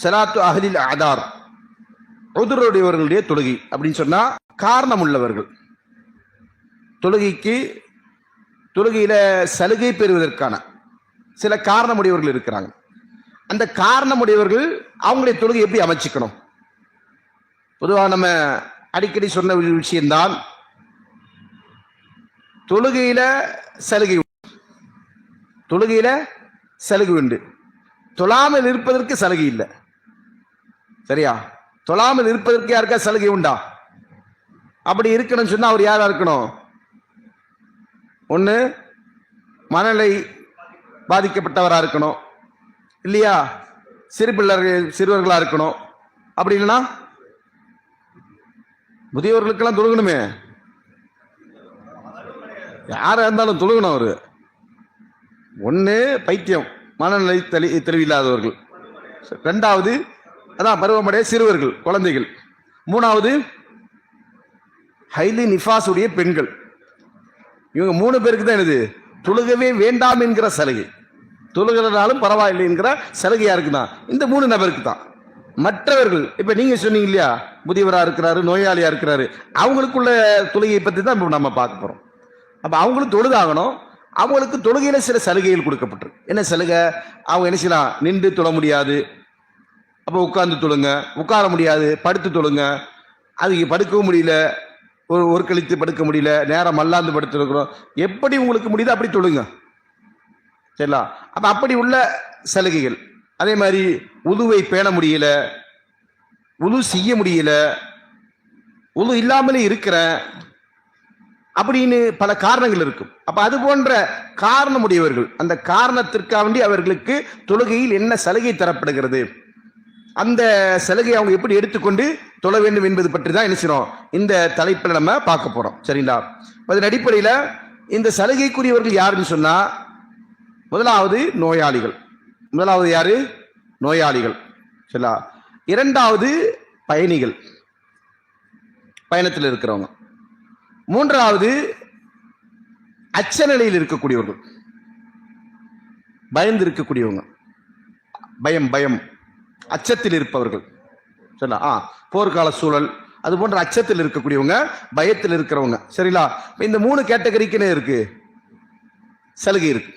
சலாத்து அஹலில் ஆதார் உதுருடையவர்களுடைய தொழுகை அப்படின்னு சொன்னா காரணம் உள்ளவர்கள் தொழுகைக்கு தொழுகையில் சலுகை பெறுவதற்கான சில காரணமுடையவர்கள் இருக்கிறாங்க. அந்த காரணமுடையவர்கள் அவங்களுடைய தொழுகை எப்படி அமைச்சிக்கணும்? பொதுவாக நம்ம அடிக்கடி சொன்ன விஷயம்தான் தொழுகையில சலுகை தொழுகையில சலுகை உண்டு. தொழாமல் இருப்பதற்கு சலுகை இல்லை. சரியா? தொழாமல் இருப்பதற்கு யாருக்கா சலுகை உண்டா? அப்படி இருக்கணும்னு சொன்னா அவர் யாரா இருக்கணும்? ஒன்று மனநிலை பாதிக்கப்பட்டவராக இருக்கணும். இல்லையா? சிறு சிறுவர்களாக இருக்கணும். அப்படி இல்லைன்னா முதியவர்களுக்கெல்லாம் தொழுகணுமே. யாராக இருந்தாலும் தொழுகணும் அவர். ஒன்று பைத்தியம். மனநிலை தெளி தெளிவில்லாதவர்கள். ரெண்டாவது அதான் பருவமடைய சிறுவர்கள் குழந்தைகள். மூணாவது ஹைலி நிஃபாஸுடைய பெண்கள். இவங்க மூணு பேருக்கு தான் என்னது? தொழுகவே வேண்டாம் என்கிற சலுகை. தொழுகிறனாலும் பரவாயில்லை என்கிற சலுகையா இருக்குதான் இந்த மூணு நபருக்கு தான். மற்றவர்கள் இப்ப நீங்க சொன்னீங்க இல்லையா? முதியவரா இருக்கிறாரு நோயாளியா இருக்கிறாரு. அவங்களுக்குள்ள தொழுகையை பத்தி தான் இப்போ நம்ம பார்க்க போறோம். அப்ப அவங்களும் தொழுதாகணும். அவங்களுக்கு தொழுகையில சில சலுகைகள் கொடுக்கப்பட்டிருக்கு. என்ன சலுகை? அவங்க என்ன செய்யலாம்? நின்று தொழ முடியாது. அப்போ உட்காந்து தொழுங்க. உட்கார முடியாது படுத்து தொழுங்க. அதுக்கு படுக்கவும் முடியல. ஒரு ஒரு கழித்து படுக்க முடியல. நேரம் மல்லாந்து படுத்துருக்குறோம். எப்படி உங்களுக்கு முடியுதோ அப்படி தொழுங்க. சரிங்களா? அப்போ அப்படி உள்ள சலுகைகள். அதே மாதிரி உதுவை பேண முடியல. உது செய்ய முடியல. உது இல்லாமலே இருக்கிறேன் அப்படின்னு பல காரணங்கள் இருக்கும். அப்ப அது போன்ற காரணமுடையவர்கள் அந்த காரணத்திற்காக வேண்டி அவர்களுக்கு தொழுகையில் என்ன சலுகை தரப்படுகிறது? அந்த சலுகையை அவங்க எப்படி எடுத்துக்கொண்டு தொழ வேண்டும் என்பது பற்றி தான் என்ன இந்த தலைப்பில் நம்ம பார்க்க போகிறோம் சரிங்களா? அதன் அடிப்படையில் இந்த சலுகைக்குரியவர்கள் யாருன்னு சொன்னால் முதலாவது நோயாளிகள். முதலாவது யாரு? நோயாளிகள். சரிங்களா? இரண்டாவது பயணிகள். பயணத்தில் இருக்கிறவங்க. மூன்றாவது அச்ச நிலையில் இருக்கக்கூடியவர்கள். பயந்து இருக்கக்கூடியவங்க. பயம் பயம். அச்சத்தில் இருப்பவர்கள் சொன்ன ஆ போர்க்கால சூழல் அது போன்ற அச்சத்தில் இருக்கக்கூடியவங்க பயத்தில் இருக்கிறவங்க. சரிங்களா? இந்த மூணு கேட்டகரிக்குன்னு இருக்கு. சலுகை இருக்கு.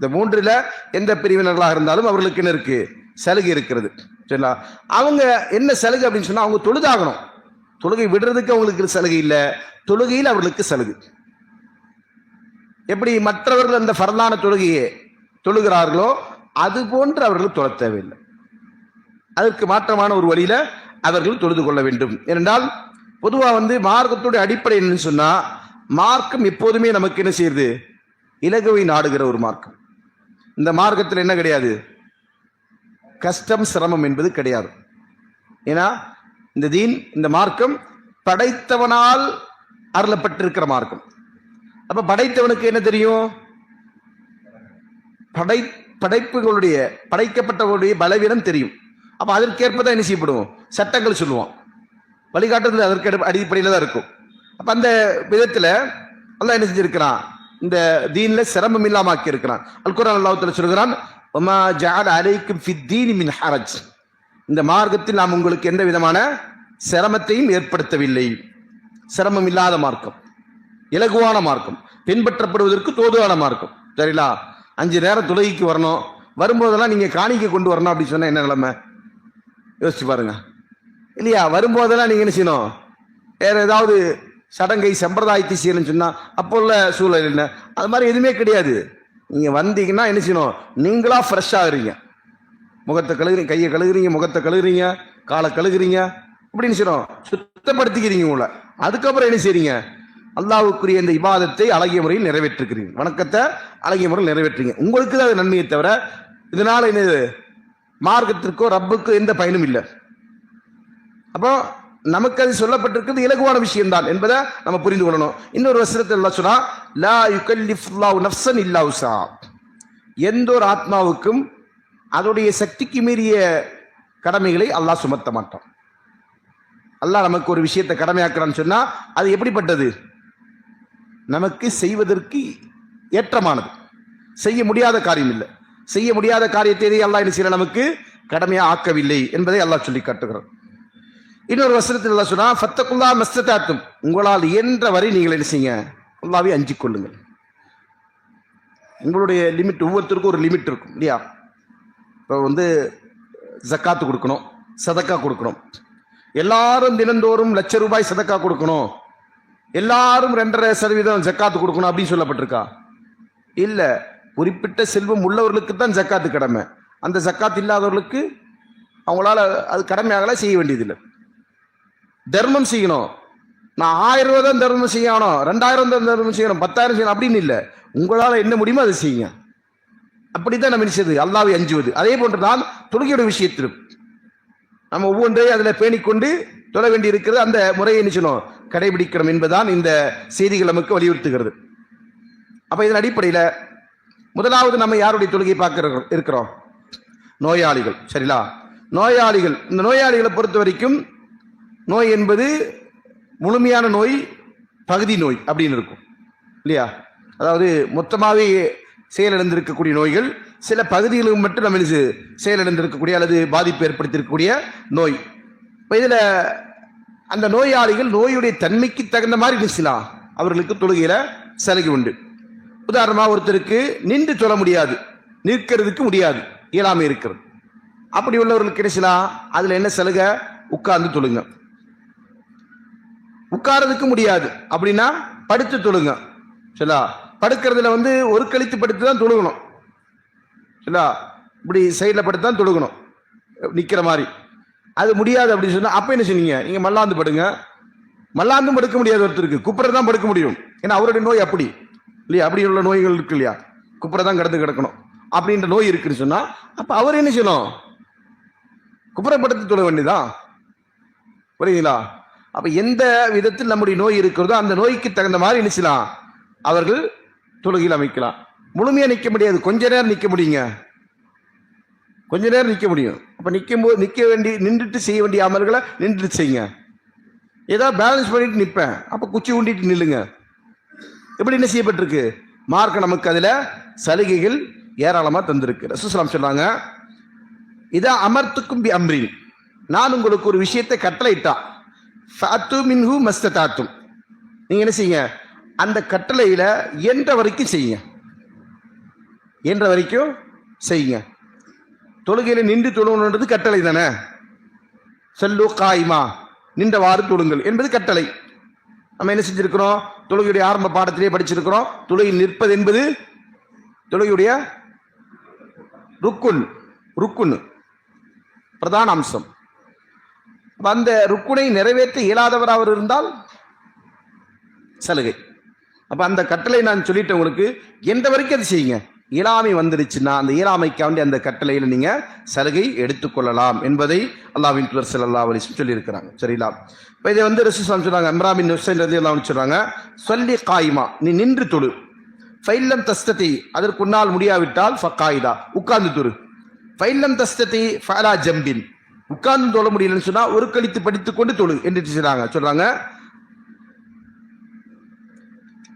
இந்த மூன்றுல எந்த பிரிவினர்களாக இருந்தாலும் அவர்களுக்குன்னு இருக்கு. சலுகை இருக்கிறது. சரிங்களா? அவங்க என்ன சலுகை அப்படின்னு சொன்னா அவங்க தொழுதாகணும். தொழுகை விடுறதுக்கு அவங்களுக்கு சலுகை இல்லை. தொழுகையில் அவர்களுக்கு சலுகை. எப்படி மற்றவர்கள் அந்த ஃபரதான தொழுகையை தொழுகிறார்களோ அது போன்று அவர்கள் தொழ தேவையில்லை. அதற்கு மாற்றமான ஒரு வழியில அவர்கள் தொழுது கொள்ள வேண்டும். ஏனென்றால் பொதுவாக வந்து மார்க்கத்துடைய அடிப்படை என்னன்னு சொன்னா மார்க்கம் எப்போதுமே நமக்கு என்ன செய்யுது? இலகுவை நாடுகிற ஒரு மார்க்கம். இந்த மார்க்கத்தில் என்ன கிடையாது? கஷ்டம் சிரமம் என்பது கிடையாது. ஏன்னா இந்த தீன் இந்த மார்க்கம் படைத்தவனால் அருளப்பட்டிருக்கிற மார்க்கம். அப்ப படைத்தவனுக்கு என்ன தெரியும்? படை படைப்புகளுடைய படைக்கப்பட்டவர்களுடைய பலவீனம் தெரியும். அப்போ அதற்கேற்ப தான் என்ன செய்யப்படுவோம்? சட்டங்கள் சொல்லுவோம். வழிகாட்டுதல் அதற்கு அடிப்படையில் தான் இருக்கும். அப்போ அந்த விதத்தில் அல்லாஹ் என்ன செஞ்சிருக்கிறான்? இந்த தீனில் சிரமம் இல்லாம ஆக்கி இருக்கிறான் அல்குரான் அல்லாஹத்தில் சொல்கிறான் ஒமா ஜால் அலைக்கும் ஃபித்தீனி மின் ஹரஜ். இந்த மார்க்கத்தில் நாம் உங்களுக்கு எந்த விதமான சிரமத்தையும் ஏற்படுத்தவில்லை. சிரமம் இல்லாத மார்க்கம். இலகுவான மார்க்கம். பின்பற்றப்படுவதற்கு தோதுவான மார்க்கம். சரிங்களா? அஞ்சு நேரம் துலகிக்கு வரணும். வரும்போதெல்லாம் நீங்கள் காணிக்கை கொண்டு வரணும் அப்படின்னு சொன்னால் என்ன நிலைமை? யோசிச்சு பாருங்க. இல்லையா வரும்போதெல்லாம் நீங்கள் என்ன செய்யணும்? வேற ஏதாவது சடங்கை சம்பிரதாயத்தை செய்யணும்னு சொன்னால் அப்போ உள்ள சூழல் என்ன? அது மாதிரி எதுவுமே கிடையாது. நீங்கள் வந்தீங்கன்னா என்ன செய்யணும்? நீங்களா ஃப்ரெஷ்ஷாகுறீங்க முகத்தை கழுகுறீங்க கையை கழுகுறீங்க முகத்தை கழுகுறீங்க காலை கழுகுறீங்க. அப்படின்னு செய்யணும்? சுத்தப்படுத்திக்கிறீங்க உங்களை. அதுக்கப்புறம் என்ன செய்றீங்க? அல்லாவுக்குரிய இந்த இபாதத்தை அழகிய முறையில் நிறைவேற்றிருக்கிறீங்க. வணக்கத்தை அழகிய முறையில் நிறைவேற்றுறீங்க. உங்களுக்கு தான் அது நன்மையை தவிர இதனால் என்னது? மார்க்கத்திற்கோ ரப்புக்கோ எந்த பயனும் இல்லை. அப்போ நமக்கு அது சொல்லப்பட்டிருக்கிறது இலகுவான விஷயம்தான் என்பதை நம்ம புரிந்து கொள்ளணும். இன்னொரு வசனத்தில் எல்லாம் சொன்னா லா யுகல்லிஃபுல்லாஹு நஃப்ஸன் இல்லா உசா எந்த ஒரு ஆத்மாவுக்கும் அதோடைய சக்திக்கு மீறிய கடமைகளை அல்லாஹ் சுமத்த மாட்டான். அல்லாஹ் நமக்கு ஒரு விஷயத்தை கடமையாக்குறான்னு சொன்னா அது எப்படிப்பட்டது? நமக்கு செய்வதற்கு ஏற்றமானது. செய்ய முடியாத காரியம் இல்லை. செய்ய முடியாத காரியத்தை எதை அல்லாஹ் என்ன செய்யல நமக்கு கடமையா ஆக்கவில்லை என்பதை அல்லாஹ் சொல்லி காட்டுகிறார் இன்னொரு வசனத்தில் அல்லாஹ் சொன்னா ஃபத்தகுல்லா மஸ்ததாத்தும். உங்களால் இயன்ற வரை நீங்கள் என்ன செய்யுங்க? அல்லாவே அஞ்சு கொள்ளுங்கள். உங்களுடைய லிமிட் ஒவ்வொருத்தருக்கும் ஒரு லிமிட் இருக்கும் இல்லையா? இப்போ வந்து ஜக்காத்து கொடுக்கணும் சதக்கா கொடுக்கணும். எல்லாரும் தினந்தோறும் லட்ச ரூபாய் சதக்கா கொடுக்கணும். எல்லாரும் ரெண்டரை சதவீதம் ஜக்காத்து கொடுக்கணும் அப்படின்னு சொல்லப்பட்டிருக்கா? இல்லை. குறிப்பிட்ட செல்வம் உள்ளவர்களுக்கு தான் ஜக்காத்து கடமை. அந்த ஜக்காத் இல்லாதவர்களுக்கு அவங்களால அது கடமையாகலாம் செய்ய வேண்டியதில்லை. தர்மம் செய்யணும். நான் ஆயிரம் ரூபா தான் தர்மம் செய்யணும் ரெண்டாயிரம் தான் தர்மம் செய்யணும் பத்தாயிரம் செய்யணும் அப்படின்னு இல்லை. உங்களால் என்ன முடியுமோ அதை செய்யுங்க. அப்படித்தான் நம்ம நினைச்சது அல்லாவை அஞ்சுவது. அதே போன்று தான் தொழுகையோட விஷயத்திலும். நம்ம ஒவ்வொன்றையும் அதில் பேணிக்கொண்டு தொழ வேண்டி இருக்கிறது அந்த முறையை நினைச்சணும் கடைபிடிக்கணும் என்பதுதான் இந்த செய்திகள் நமக்கு வலியுறுத்துகிறது. அப்போ இதன் அடிப்படையில் முதலாவது நம்ம யாருடைய தொழுகை பார்க்க இருக்கிறோம்? நோயாளிகள் சரிங்களா நோயாளிகள் இந்த நோயாளிகளை பொறுத்த வரைக்கும் நோய் என்பது முழுமையான நோய் பகுதி நோய் அப்படின்னு இருக்கும். இல்லையா? அதாவது மொத்தமாகவே செயலிழந்திருக்கக்கூடிய நோய்கள் சில பகுதிகளுக்கு மட்டும் நம்ம செயலிழந்திருக்கக்கூடிய அல்லது பாதிப்பு ஏற்படுத்தியிருக்கக்கூடிய நோய். இப்போ இதில் அந்த நோயாளிகள் நோயுடைய தன்மைக்கு தகுந்த மாதிரி நினைச்சலாம் அவர்களுக்கு தொழுகையில் சலுகை உண்டு. உதாரணமாக ஒருத்தருக்கு நின்று சொல்ல முடியாது நிற்கிறதுக்கு முடியாது இயலாமை இருக்கிறது. அப்படி உள்ளவர்களுக்கு கிடைச்சலா அதில் என்ன சலுகை? உட்கார்ந்து தொழுங்க. உட்கார்றதுக்கு முடியாது. அப்படின்னா படுத்து தொழுங்க. சரிங்களா? படுக்கிறதுல வந்து ஒரு கழித்து படுத்து தான் தொழுகணும். சரிங்களா? இப்படி சைடில் படுத்து தான் தொழுகணும். நிற்கிற மாதிரி. அது முடியாது அப்படின்னு சொன்னால் அப்போ என்ன சொன்னீங்க நீங்கள் மல்லாந்து படுங்க. மல்லாந்தும் படுக்க முடியாது ஒருத்தருக்கு. குப்புற தான் படுக்க முடியும். ஏன்னா அவருடைய நோய் அப்படி. இல்லையா? அப்படி உள்ள நோய்கள் இருக்கு இல்லையா? குப்புற தான் கிடந்து கிடக்கணும். அப்படின்ற நோய் இருக்குன்னு சொன்னால் அப்போ அவர் என்ன செய்யணும்? குப்புறப்படுத்தி தொட வேண்டியதான் புரியுதுங்களா? அப்போ எந்த விதத்தில் நம்முடைய நோய் இருக்கிறதோ அந்த நோய்க்கு தகுந்த மாதிரி என்ன செய்யலாம்? அவர்கள் தொழுகையில் அமைக்கலாம். முழுமையாக நிற்க முடியாது. கொஞ்ச நேரம் நிற்க முடியுங்க. கொஞ்ச நேரம் நிற்க முடியும். அப்போ நிற்கும் போது வேண்டி நின்றுட்டு செய்ய வேண்டிய அமல்களை நின்றுட்டு செய்யுங்க. ஏதாவது பேலன்ஸ் பண்ணிட்டு நிற்பேன். அப்போ குச்சி ஊண்டிட்டு நில்லுங்க. எப்படி என்ன செய்யப்பட்டிருக்கு? மார்க் நமக்கு அதில் சலுகைகள் ஏராளமாக தந்திருக்கு. ரசூஸ்லாம் சொல்றாங்க இதான் அமர்த்துக்கும் பி அம்ரின். நான் உங்களுக்கு ஒரு விஷயத்தை கட்டளையிட்டா ஃபாத்து மின்ஹு மஸ்ததாத்தும். நீங்கள் என்ன செய்யுங்க? அந்த கட்டளையில் என்ற வரைக்கும் செய்யுங்க. என்ற வரைக்கும் செய்யுங்க. தொழுகையில் நின்று தொழுகணுன்றது கட்டளை தானே? செல்லு காய்மா. நின்றவாறு தொழுங்கள் என்பது கட்டளை. நம்ம என்ன செஞ்சுருக்கிறோம்? தொழுகையுடைய ஆரம்ப பாடத்திலே படிச்சிருக்கிறோம். தொழுகையில் நிற்பது என்பது தொழுகையுடைய ருக்குன் ருக்குன் பிரதான அம்சம். அந்த ருக்குனை நிறைவேற்ற இயலாதவர் அவர் இருந்தால் சலுகை. அப்போ அந்த கட்டளை நான் சொல்லிட்டேன் உங்களுக்கு. எந்த வரைக்கும் அது செய்யுங்க. இயலாமை வந்துருச்சுன்னா அந்த இயலாமைக்காண்டி அந்த கட்டளையில நீங்க சலுகை எடுத்துக்கொள்ளலாம் என்பதை அல்லாவின் துவர் சல்லா அலி வஸல்லம் சொல்லியிருக்கிறாங்க. சரிங்களா? இப்போ இதை வந்து ரசூல் சொன்னாங்க இம்ராமின் ஹுசைன் ரதி அல்லாஹ் சொல்றாங்க சொல்லி காயிமா நீ நின்று தொழு. ஃபைல்லம் தஸ்ததி அதற்கு உன்னால் முடியாவிட்டால் ஃபக்காயிதா. உட்கார்ந்து தொழு. ஃபைல்லம் தஸ்ததி ஃபலா ஜம்பின். உட்கார்ந்து தொழ முடியலன்னு சொன்னா ஒரு கழித்து படித்துக் கொண்டு தொழு என்று சொல்றாங்க. சொல்றாங்க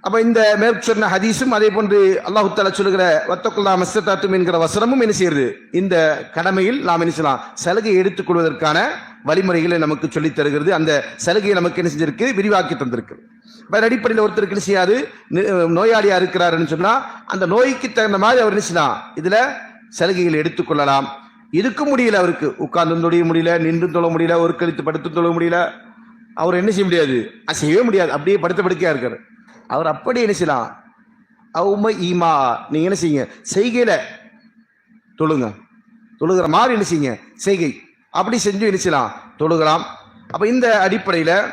அப்போ இந்த மேற்கு சொன்ன ஹதீஸும் அதே போன்று அல்லாஹு தாலா சொல்லுகிற வத்தக்குல்லா மஸ்தாத்தும் என்கிற வசனமும் என்ன செய்யுது? இந்த கடமையில் நாம் என்ன செய்யலாம்? சலுகை எடுத்துக் கொள்வதற்கான வழிமுறைகளை நமக்கு சொல்லி தருகிறது. அந்த சலுகையை நமக்கு என்ன செஞ்சிருக்கு? விரிவாக்கி தந்திருக்கு. வேற அடிப்படையில் ஒருத்தருக்கு என்ன செய்யாது? நோயாளியா இருக்கிறாருன்னு சொன்னா அந்த நோய்க்கு தகுந்த மாதிரி அவர் என்ன செய்யலாம்? இதுல சலுகைகளை எடுத்துக்கொள்ளலாம் இதுக்கும் முடியல அவருக்கு. உட்கார்ந்து தொழிய முடியல நின்று தொழ முடியல ஒரு கழித்து படுத்து தொழ முடியல. அவர் என்ன செய்ய முடியாது? அது செய்யவே முடியாது. அப்படியே படுத்த படுக்கையா இருக்காரு. அவர் அப்படி என்ன செய்யலாம்? அவும ஈமா நீங்க என்ன செய்யுங்க? செய்கையில தொழுங்க. தொழுகிற மாதிரி என்ன செய்யுங்க? செய்கை. அப்படி செஞ்சு என்ன செய்யலாம்? தொழுகலாம். அப்ப இந்த அடிப்படையில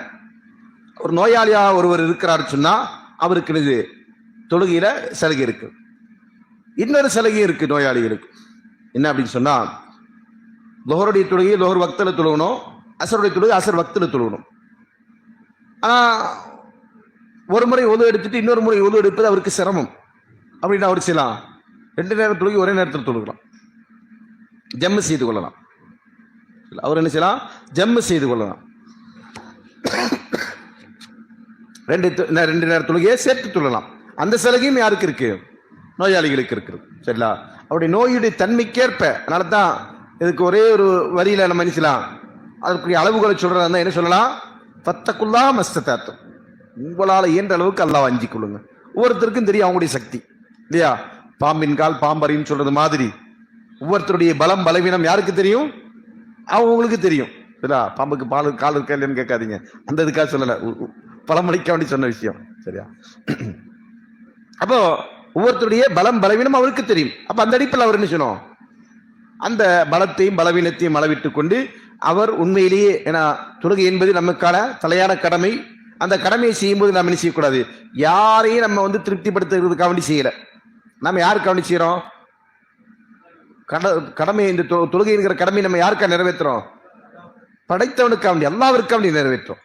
ஒரு நோயாளியா ஒருவர் இருக்கிறாரு சொன்னா அவருக்கு இது தொழுகையில சலுகை இருக்கு. இன்னொரு சலுகை இருக்கு நோயாளிகளுக்கு. என்ன அப்படின்னு சொன்னா லோகருடைய தொழுகையை லோகர் வக்தில் தொழுகணும் அசருடைய தொழுகை அசர் வக்தில் தொழுகணும். ஆனா ஒரு முறை ஒது எடுத்துட்டு இன்னொரு முறை ஒது எடுப்பது அவருக்கு சிரமம். அப்படின்னு அவர் செய்யலாம். ரெண்டு நேரம் தொழுகி ஒரே நேரத்தில் தொழுகலாம். ஜம்மு செய்து கொள்ளலாம். அவர் என்ன செய்யலாம்? ஜம்மு செய்து கொள்ளலாம். ரெண்டு ரெண்டு நேரம் தொழுகையை சேர்த்து தொழலாம். அந்த சலுகையும் யாருக்கு இருக்கு? நோயாளிகளுக்கு இருக்குது. சரிங்களா? அவருடைய நோயுடைய தன்மைக்கேற்ப அதனால தான் இதுக்கு ஒரே ஒரு வரியில நம்ம நினைச்சலாம் அதற்குரிய அளவுகளை சொல்றதா என்ன சொல்லலாம்? பத்தக்குள்ளா மஸ்தத்தாத்தம் உங்களால் இயன்ற அளவுக்கு அல்லாஹ் அஞ்சிக் கொள்ளுங்க. ஒவ்வொருத்தருக்கும் தெரியும் அவங்களுடைய சக்தி. இல்லையா? பாம்பின் கால் பாம்பறின்னு சொல்றது மாதிரி. ஒவ்வொருத்தருடைய பலம் பலவீனம் யாருக்கு தெரியும்? அவங்களுக்கு தெரியும். சரியா பாம்புக்கு பால் கால் இருக்கா இல்லைன்னு கேட்காதீங்க. அந்த இதுக்காக சொல்லலை. உ- வேண்டி சொன்ன விஷயம். சரியா? அப்போ ஒவ்வொருத்தருடைய பலம் பலவீனம் அவருக்கு தெரியும். அப்ப அந்த அடிப்பில் அவர் என்ன சொன்னோம் அந்த பலத்தையும் பலவீனத்தையும் அளவிட்டு கொண்டு அவர் உண்மையிலேயே ஏன்னா தொழுகை என்பது நமக்கான தலையான கடமை. அந்த கடமையை செய்யும்போது நாம் என்ன செய்யக்கூடாது? யாரையும் நம்ம வந்து திருப்திப்படுத்துறதுக்காக வேண்டி செய்யல. நம்ம யாருக்கு கவனி செய்கிறோம் கட கடமை இந்த தொ- தொழுகைங்கிற கடமையை நம்ம யாருக்கா நிறைவேற்றுறோம்? படைத்தவனுக்கு அவன் எல்லாருக்காக வேண்டி நிறைவேற்றோம்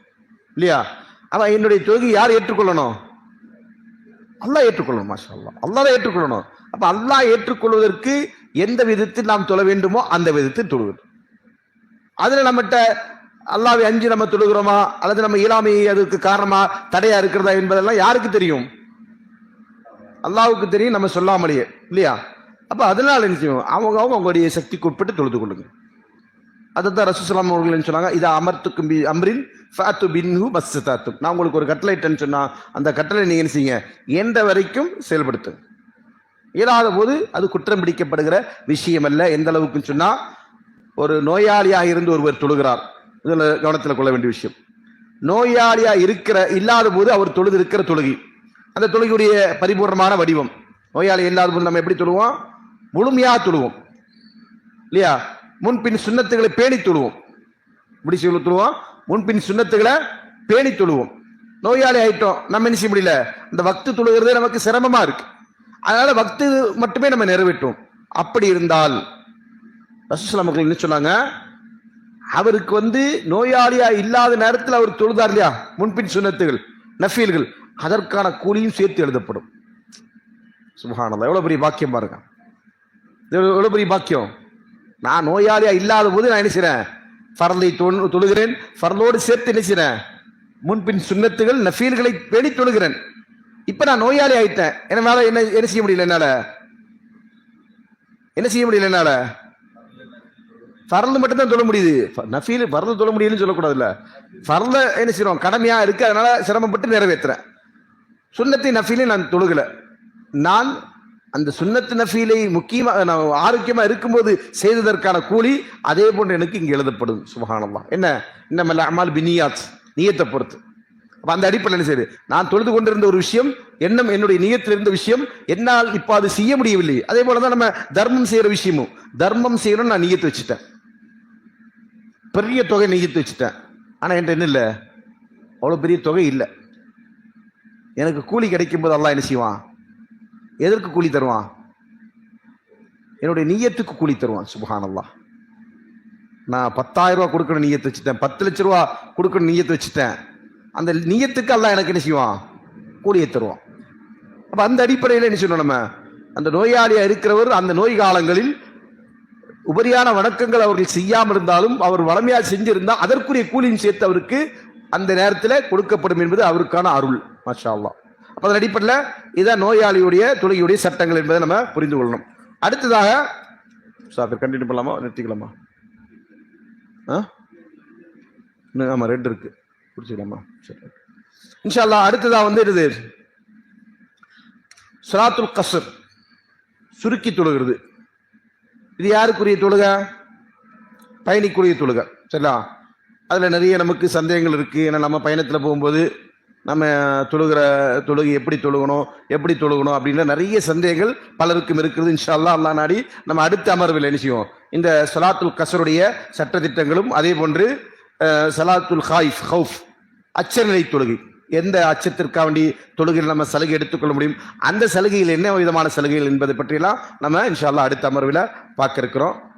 இல்லையா? அவன் என்னுடைய தொழுகை யார் ஏற்றுக்கொள்ளணும்? அல்லா ஏற்றுக்கொள்ளணும் மாஷா அல்லா அல்லா தான் ஏற்றுக்கொள்ளணும். அப்ப அல்லா ஏற்றுக்கொள்வதற்கு எந்த விதத்தில் நாம் தொழ வேண்டுமோ அந்த விதத்தில் தொழுவது. அதுல நம்மகிட்ட அல்லாவை அஞ்சு நம்ம தொழுகிறோமா? அல்லது நம்ம இயலாமை அதுக்கு காரணமா தடையா இருக்கிறதா என்பதெல்லாம் யாருக்கு தெரியும்? அல்லாவுக்கு தெரியும் நம்ம சொல்லாமலேயே. இல்லையா? அப்ப அதனால என்ன செய்யும் அவங்க அவங்க அவங்களுடைய சக்திக்கு உட்பட்டு தொழுது கொள்ளுங்க அதுதான் ரசூசலாம் அவர்கள் சொன்னாங்க இதை அமர்த்துக்கும் பி அம்ரின் ஃபாத்து பின்ஹு மஸ்தாத்தும் நான் உங்களுக்கு ஒரு கட்டளை இட்டேன்னு அந்த கட்டளை நீங்கள் என்ன செய்யுங்க? எந்த வரைக்கும் செயல்படுத்துங்க. இயலாத போது அது குற்றம் பிடிக்கப்படுகிற விஷயம் அல்ல எந்த அளவுக்குன்னு சொன்னால் ஒரு நோயாளியாக இருந்து ஒருவர் தொழுகிறார். இதில் கவனத்தில் கொள்ள வேண்டிய விஷயம். நோயாளியா இருக்கிற இல்லாத போது அவர் தொழுது இருக்கிற தொழுகி. அந்த தொழுகையுடைய பரிபூர்ணமான வடிவம். நோயாளி இல்லாத போது நம்ம எப்படி தொழுவோம்? முழுமையா தொழுவோம். இல்லையா? முன்பின் சுண்ணத்துகளை பேணி தொழுவோம். இப்படி சொல்லி தொழுவோம்? முன்பின் சுண்ணத்துகளை பேணி தொழுவோம். நோயாளி ஆயிட்டோம். நம்ம என்ன செய்ய முடியல? இந்த வக்து தொழுகிறதே நமக்கு சிரமமா இருக்கு. அதனால வக்து மட்டுமே நம்ம நிறைவேற்றோம் அப்படி இருந்தால் ரசூசலாம் மக்கள் என்ன சொன்னாங்க? அவருக்கு வந்து நோயாளியா இல்லாத நேரத்தில் அவர் தொழுதார் இல்லையா? முன்பின் சுண்ணத்துகள் நஃபீல்கள். அதற்கான கூலியும் சேர்த்து எழுதப்படும். சுபஹானல்லாஹ். எவ்வளோ பெரிய பாக்கியம் பாருங்க. எவ்வளோ பெரிய பாக்கியம்? நான் நோயாளியா இல்லாத போது நான் என்ன செய்றேன்? ஃபரலை தொழுகிறேன். ஃபரலோடு சேர்த்து என்ன செய்றேன்? முன்பின் சுண்ணத்துகள் நஃபீல்களை பேணி தொழுகிறேன். இப்போ நான் நோயாளி ஆயிட்டேன். என்னால் என்ன என்ன செய்ய முடியல என்னால்? என்ன செய்ய முடியல என்னால்? ஃபர்ல் மட்டும் தான் சொல்ல முடியுது. ஃப- நஃபீல் ஃபர்ல் தொழ முடியலன்னு சொல்லக்கூடாதுல்ல. ஃபர்ல என்ன செய்யறோம் கடமையா இருக்கு அதனால சிரமப்பட்டு நிறைவேற்றுறேன். சுண்ணத்தை நஃபீலையும் நான் தொழுகல. நான் அந்த சுன்னத்து நஃபீலை முக்கியமாக நான் ஆரோக்கியமா இருக்கும்போது செய்ததற்கான கூலி அதே போன்று எனக்கு இங்கே எழுதப்படும். சுபகானம்மா என்ன? இன்னமல்ல அமால் பினியாத் நீயத்தை பொறுத்து. அப்போ அந்த அடிப்படையில் என்ன செய்யுது நான் தொழுது கொண்டிருந்த ஒரு விஷயம் எண்ணம் என்னுடைய நியத்தில் இருந்த விஷயம் என்னால் இப்போ அது செய்ய முடியவில்லை. அதே போலதான் நம்ம தர்மம் செய்யற விஷயமும். தர்மம் செய்யணும்னு நான் நியத்து வச்சுட்டேன். பெரிய தொகை நியத்து வச்சுட்டேன். ஆனால் என்கிட்ட என்ன இல்லை? அவ்வளோ பெரிய தொகை இல்லை. எனக்கு கூலி கிடைக்கும் போது அல்லா என்ன செய்வான்? எதற்கு கூலி தருவான்? என்னுடைய நீயத்துக்கு கூலி தருவான் சுபஹானல்லா நான் பத்தாயிரம் ரூபா கொடுக்கணும் நீயத்து வச்சுட்டேன். பத்து லட்ச ரூபா கொடுக்கணும் நீயத்து வச்சுட்டேன். அந்த நீயத்துக்கு அல்லாஹ் எனக்கு என்ன செய்வான்? கூலியை தருவான். அப்போ அந்த அடிப்படையில் என்ன சொல்லணும் நம்ம? அந்த நோயாளியாக இருக்கிறவர் அந்த நோய் காலங்களில் உபரியான வணக்கங்கள் அவர்கள் செய்யாமல் இருந்தாலும் அவர் வளமையாக செஞ்சிருந்தால் அதற்குரிய கூலியும் சேர்த்து அவருக்கு அந்த நேரத்தில் கொடுக்கப்படும் என்பது அவருக்கான அருள் மாஷா அல்லாஹ் அப்ப அதன் அடிப்படையில் இதான் நோயாளியுடைய தொழுகையுடைய சட்டங்கள் என்பதை நம்ம புரிந்து கொள்ளணும். அடுத்ததாக சார் கண்டினியூ பண்ணலாமா? நிறுத்திக்கலாமா? ஆ? இன்னும் ஆமா ரெண்டு இருக்கு. புரிச்சுக்கலாமா சரி. இன்ஷா அல்லாஹ் வந்து இது சலாத்துல் கசர் சுருக்கி தொழுகிறது. இது யாருக்குரிய தொழுக? பயணிக்குரிய தொழுக. சரிங்களா? அதில் நிறைய நமக்கு சந்தேகங்கள் இருக்குது ஏன்னா நம்ம பயணத்தில் போகும்போது நம்ம தொழுகிற தொழுகை எப்படி தொழுகணும் எப்படி தொழுகணும் அப்படின்ற நிறைய சந்தேகங்கள் பலருக்கும் இருக்கிறது இன்ஷா அல்லா நாடி நம்ம அடுத்த அமர்வில் என்ன செய்வோம்? இந்த சலாத்துல் கசருடைய சட்டத்திட்டங்களும் அதே போன்று சலாத்துல் ஹாயிஃப் ஹவுஃப் அச்சநிலை தொழுகை. எந்த அச்சத்திற்காக வேண்டி தொழுகையில் நம்ம சலுகை எடுத்துக்கொள்ள முடியும்? அந்த சலுகையில் என்ன விதமான சலுகைகள் என்பதை பற்றியெல்லாம் நம்ம இன்ஷால்லா அடுத்த அமர்வில் பார்க்க இருக்கிறோம்.